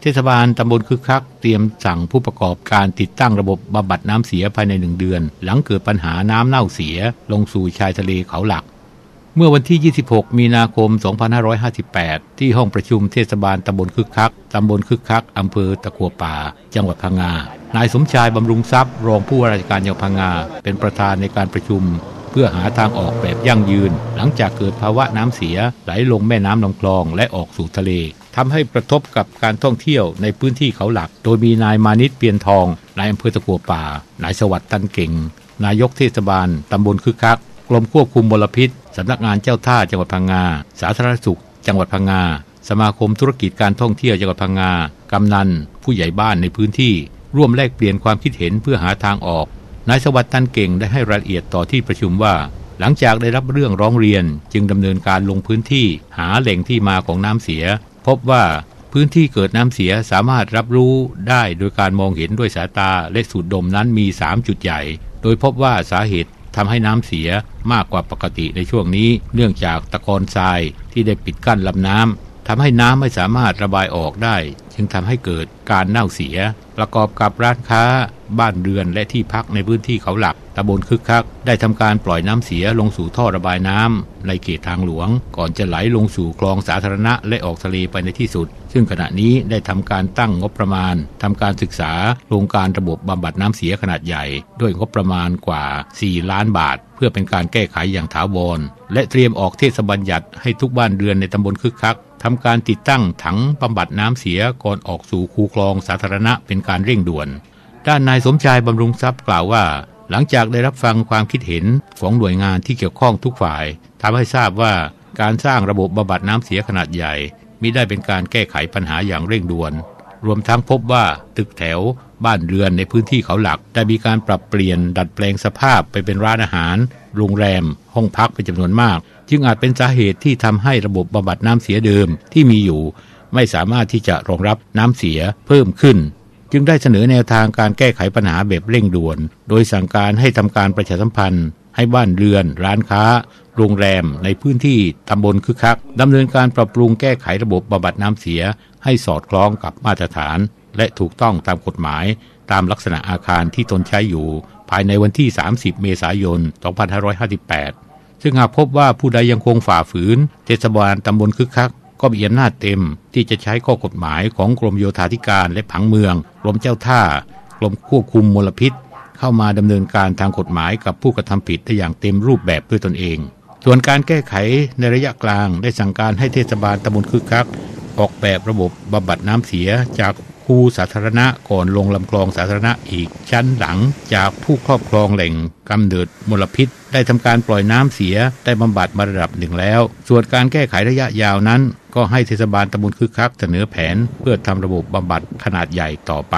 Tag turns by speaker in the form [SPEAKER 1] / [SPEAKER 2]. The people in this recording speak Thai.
[SPEAKER 1] เทศบาลตำบลคึกคัก เตรียมสั่งผู้ประกอบการติดตั้งระบบบำบัดน้ำเสียภายในหนึ่งเดือน หลังเกิดปัญหาน้ำเน่าเสีย ลงสู่ชายทะเลเขาหลัก เมื่อวันที่ 26 มีนาคม 2558 ที่ห้องประชุมเทศบาลตำบลคึกคัก ตำบลคึกคัก อำเภอตะกัวป่า จังหวัดพังงา นายสมชายบำรุงทรัพย์ รองผู้ว่าราชการจังหวัดพังงา เป็นประธานในการประชุม เพื่อหาทางออกแบบยั่งยืน หลังจากเกิดภาวะน้ำเสียไหลลงแม่น้ำลำคลองและออกสู่ทะเล ทำให้กระทบกับการท่องเที่ยวในพื้นที่เขาหลัก โดยมีนายมานิตเปียนทอง นายอำเภอตะกัวป่า นายสวัสดิ์ตันเก่ง นายกเทศบาลตำบลคึกคัก กรมควบคุมมลพิษสำนักงานเจ้าท่าจังหวัดพังงา สาธารณสุข จังหวัดพังงา สมาคมธุรกิจการท่องเที่ยวจังหวัดพังงา กำนัน ผู้ใหญ่บ้านในพื้นที่ ร่วมแลกเปลี่ยนความคิดเห็นเพื่อหาทางออก นายสวัสดิ์ตันเก่งได้ให้รายละเอียดต่อที่ประชุมว่าหลังจากได้รับเรื่องร้องเรียนจึงดำเนินการลงพื้นที่หาแหล่งที่มาของน้ำเสีย พบว่าพื้นที่เกิดน้ำเสียสามารถรับรู้ได้โดยการมองเห็นด้วยสายตาและสูดดมนั้นมี 3 จุดใหญ่ โดยพบว่าสาเหตุทำให้น้ำเสียมากกว่าปกติในช่วงนี้ เนื่องจากตะกอนทรายที่ได้ปิดกั้นลำน้ำทำให้น้ำไม่สามารถระบายออกได้ จึงทำให้เกิดการเน่าเสีย ประกอบกับร้านค้า บ้านเรือนและที่พักในพื้นที่เขาหลักำบลคึกคัก ได้ทำการปล่อยน้ำเสียลงสู่ท่อระบายน้ำในเขตทางหลวง ก่อนจะไหลลงสู่คลองสาธารณะและออกทะเลไปในที่สุด ซึ่งขณะนี้ได้ทำการตั้งงบประมาณทำการศึกษาโครงการระบบบำบัดน้ำเสียขนาดใหญ่ ด้วยงบประมาณกว่า 4 ล้านบาท เพื่อเป็นการแก้ไขอย่างถาวร และเตรียมออกเทศบัญญัติให้ทุกบ้านเรือนในตำบลคึกคักทำการติดตั้งถังบำบัดน้ำเสียก่อนออกสู่คูคลองสาธารณะเป็นการเร่งด่วน ด้านนายสมชายบำรุงทรัพย์กล่าวว่า หลังจากได้รับฟังความคิดเห็นของหน่วยงานที่เกี่ยวข้องทุกฝ่ายทำให้ทราบว่าการสร้างระบบบำบัดน้ำเสียขนาดใหญ่มิได้เป็นการแก้ไขปัญหาอย่างเร่งด่วน รวมทั้งพบว่าตึกแถว บ้านเรือนในพื้นที่เขาหลัก ได้มีการปรับเปลี่ยนดัดแปลงสภาพไปเป็นร้านอาหาร โรงแรม ห้องพักเป็นจำนวนมาก จึงอาจเป็นสาเหตุที่ทำให้ระบบบำบัดน้ำเสียเดิมที่มีอยู่ ไม่สามารถที่จะรองรับน้ำเสียเพิ่มขึ้น จึงได้เสนอแนวทางการแก้ไขปัญหาแบบเร่งด่วน โดยสั่งการให้ทำการประชาสัมพันธ์ ให้บ้านเรือน ร้านค้า โรงแรม ในพื้นที่ตำบลคึกคักดำเนินการปรับปรุงแก้ไขระบบบำบัดน้ำเสีย ให้สอดคล้องกับมาตรฐาน และถูกต้องตามกฎหมาย ตามลักษณะอาคารที่ตนใช้อยู่ ภายในวันที่ 30 เมษายน 2558ซึ่งหากพบว่าผู้ใดยังคงฝ่าฝืน เทศบาลตำบลคึกคัก ก็มีอำนาจเต็มที่จะใช้ข้อกฎหมายของกรมโยธาธิการและผังเมือง กรมเจ้าท่ากรมควบคุมมลพิษ เข้ามาดำเนินการทางกฎหมายกับผู้กระทำผิดได้อย่างเต็มรูปแบบด้วยตนเอง ส่วนการแก้ไขในระยะกลางได้สั่งการให้เทศบาลตำบลคึกคัก ออกแบบระบบบำบัดน้ำเสียจาก คูสาธารณะก่อนลงลำคลองสาธารณะอีกชั้นหลัง จากผู้ครอบครองแหล่งกำเนิดมลพิษ ได้ทำการปล่อยน้ำเสียได้บำบัดมาระดับหนึ่งแล้ว ส่วนการแก้ไขระยะยาวนั้น ก็ให้เทศบาลตำบลคึกคักเสนอแผน เพื่อทำระบบบำบัดขนาดใหญ่ต่อไป